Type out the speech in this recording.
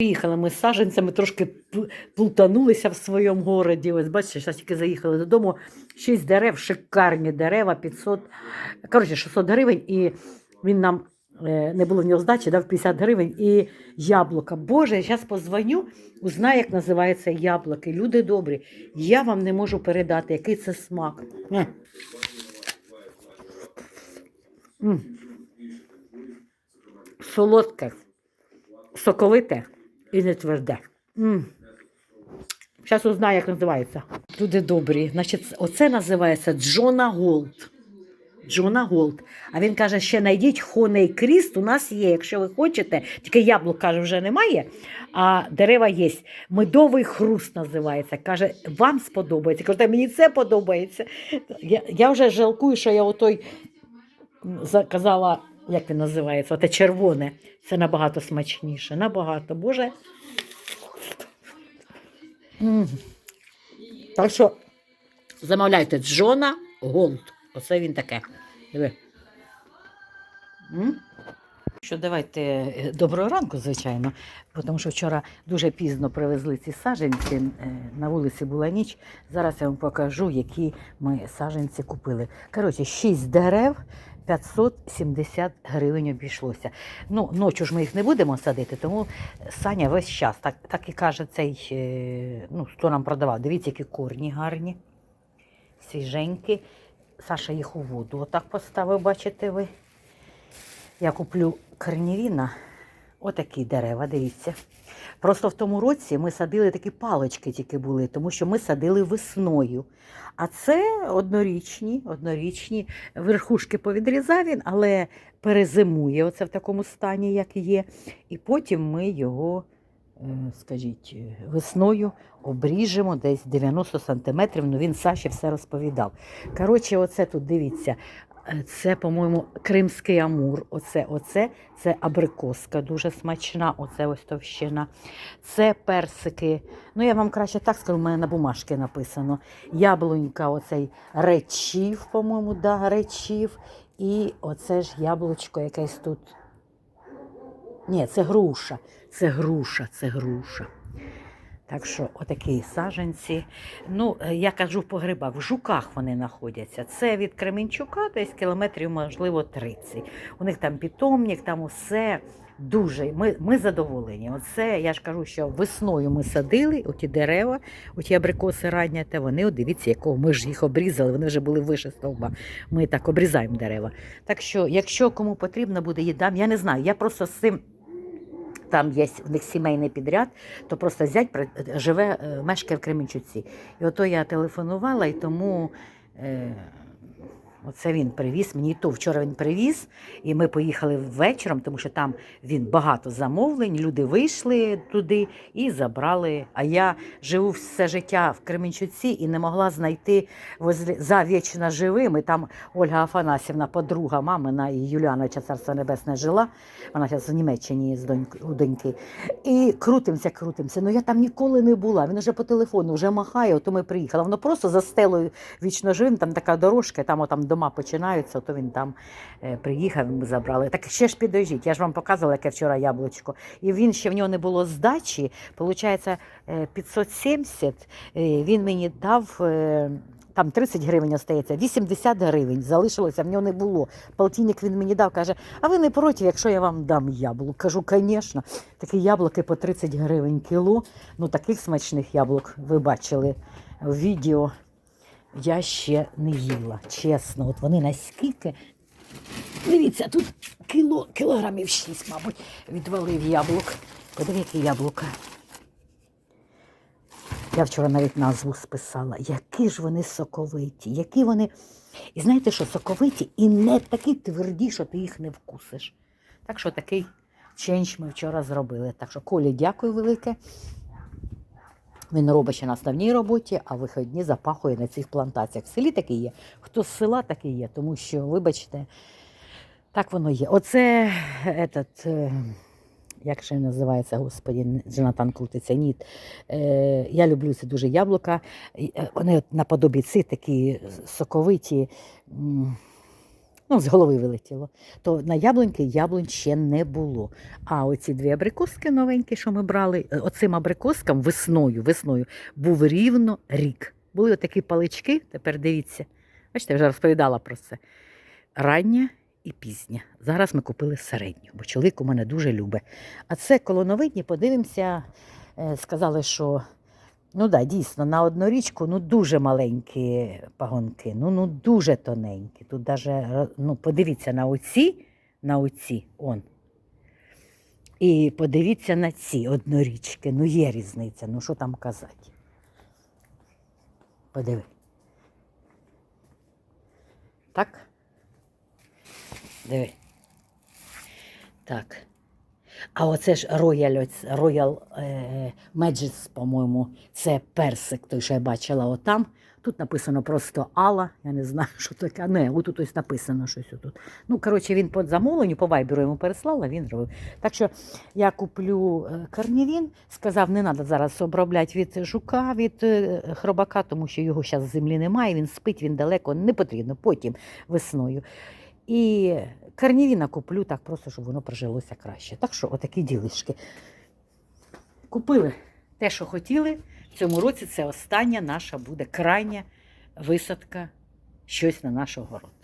Приїхали ми з саджанцями, трошки плутанулися в своєму городі. Ось бачите, зараз тільки заїхали додому. Шість дерев, шикарні дерева, 500, коротше, 600 гривень. І він нам е, не було в нього здачі, дав 50 гривень і яблука. Боже, я зараз позвоню, узнаю, як називається яблуки. Люди добрі, я вам не можу передати, який це смак. Солодке, соковите і не тверде. Зараз узнаю, як називається. Люди добрі. Значить, оце називається Джона Голд. Джона Голд. А він каже, ще знайдіть Хоней Кріст, у нас є, якщо ви хочете. Тільки яблук, каже, вже немає, а дерева є. Медовий хруст називається. Каже, вам сподобається. Каже, мені це подобається. Я, я вже жалкую, що я отой заказала, як він називається, оте червоне. Це набагато смачніше. Набагато. Боже. Так що замовляйте Джона Голд. Оце він таке. Диви. Що давайте е, доброго ранку, звичайно, тому що вчора дуже пізно привезли ці саджанці. е, На вулиці була ніч. Зараз я вам покажу, які ми саджанці купили. Коротше, 6 дерев. 570 гривень обійшлося. Ну, ночі ж ми їх не будемо садити, тому Саня весь час, так, так і каже цей, е, ну, хто нам продавав. Дивіться, які корні гарні, свіженькі. Саша їх у воду отак поставив, бачите ви. Я куплю корнівіна. Отакі дерева, дивіться. Просто в тому році ми садили такі палички тільки були, тому що ми садили весною. А це однорічні, однорічні верхушки повідрізав він, але перезимує оце в такому стані, як є. І потім ми його, е, скажіть, весною обріжемо десь 90 сантиметрів. Ну він Саші все розповідав. Коротше, оце тут дивіться. Е, Це, по-моєму, кримський амур. Оце, оце, це абрикоска дуже смачна, оце ось товщина. Це персики. Ну, я вам краще так скажу, у мене на бумажці написано. Яблунька, оцей речів, по-моєму, да, речів. І оце ж яблучко якесь тут. Ні, це груша. Це груша, це груша. Так що отакі саджанці. Ну, е, я кажу по грибах, в жуках вони знаходяться. Це від Кременчука десь кілометрів, можливо, 30. У них там питомник, там усе дуже. Ми, ми задоволені. Оце я ж кажу, що весною ми садили оті дерева, оті абрикоси ранні, та вони, от дивіться, якого ми ж їх обрізали, вони вже були вище стовба. Ми так обрізаємо дерева. Так що, якщо кому потрібно буде їдам, я не знаю. Я просто з цим. Там є в них сімейний підряд, то просто зять живе, е, мешкає в Кременчуці. І ото я телефонувала, і тому е, оце він привіз. Мені то вчора він привіз, і ми поїхали вечором, тому що там він багато замовлень. Люди вийшли туди і забрали. А я живу все життя в Кременчуці і не могла знайти возле, за вічно живим. І там Ольга Афанасівна, подруга мамина і Юліана Царство Небесне жила. Вона зараз в Німеччині з доньк, у доньки. І крутимося, крутимося. Ну я там ніколи не була. Він вже по телефону вже махає, то ми приїхали. Воно просто за стелою вічно живим, там така дорожка, там там дома починаються, то він там е, приїхав, ми забрали. Так ще ж підождіть, я ж вам показувала, яке вчора яблучко. І він ще в нього не було здачі. Получається, е, 570 е, він мені дав. е, Там 30 гривень остається, 80 гривень залишилося, в нього не було. Полтинник він мені дав, каже, а ви не проти, якщо я вам дам яблук? Кажу, звісно, такі яблуки по 30 гривень кіло. Ну таких смачних яблук ви бачили в відео. Я ще не їла, чесно. От вони наскільки. Дивіться, тут кіло, кілограмів 6, мабуть, відвалив яблук. Подиви, які яблука. Я вчора навіть назву списала. Які ж вони соковиті, які вони. І знаєте що, соковиті і не такі тверді, що ти їх не вкусиш. Так що такий ченч ми вчора зробили. Так що, Колі, дякую велике. Він робить ще на основній роботі, а вихідні запахує на цих плантаціях. В селі таке є. Хто з села таке є, тому що, вибачте, так воно є. Оце этот, е, як ще називається, господі, Джонатан Крутиться, ніт. Е, я люблю це дуже яблука. Е, Вони наподобі ці такі соковиті. Ну, з голови вилетіло, то на яблуньки яблунь ще не було. А оці дві абрикоски новенькі, що ми брали, е, оцим абрикоскам весною, весною був рівно рік. Були отакі палички, тепер дивіться. Бачите, я вже розповідала про це. Рання і пізня. Зараз ми купили середню, бо чоловік у мене дуже любить. А це колоновидні, подивимося, е, сказали, що ну да, дійсно, на однорічку ну, дуже маленькі пагонки, ну, ну дуже тоненькі. Тут даже, ну, подивіться на оці, на оці, он. І подивіться на ці однорічки. Ну, є різниця, ну що там казати. Подиви. Так? Диви. Так. А оце ж Royal, Royal е, Magis, по-моєму, це персик, той, що я бачила отам. Тут написано просто Алла, я не знаю, що таке. Не, отут ось написано щось отут. Ну, коротше, він по замовленню, по вайберу йому переслала, він зробив. Так що я куплю е, карнівін, сказав, не треба зараз обробляти від жука, від е, хробака, тому що його зараз з землі немає, він спить, він далеко, не потрібно, потім весною. І карнівіна куплю так просто, щоб воно прожилося краще. Так що отакі ділишки. Купили те, що хотіли. В цьому році це остання наша буде крайня висадка щось на наш огород.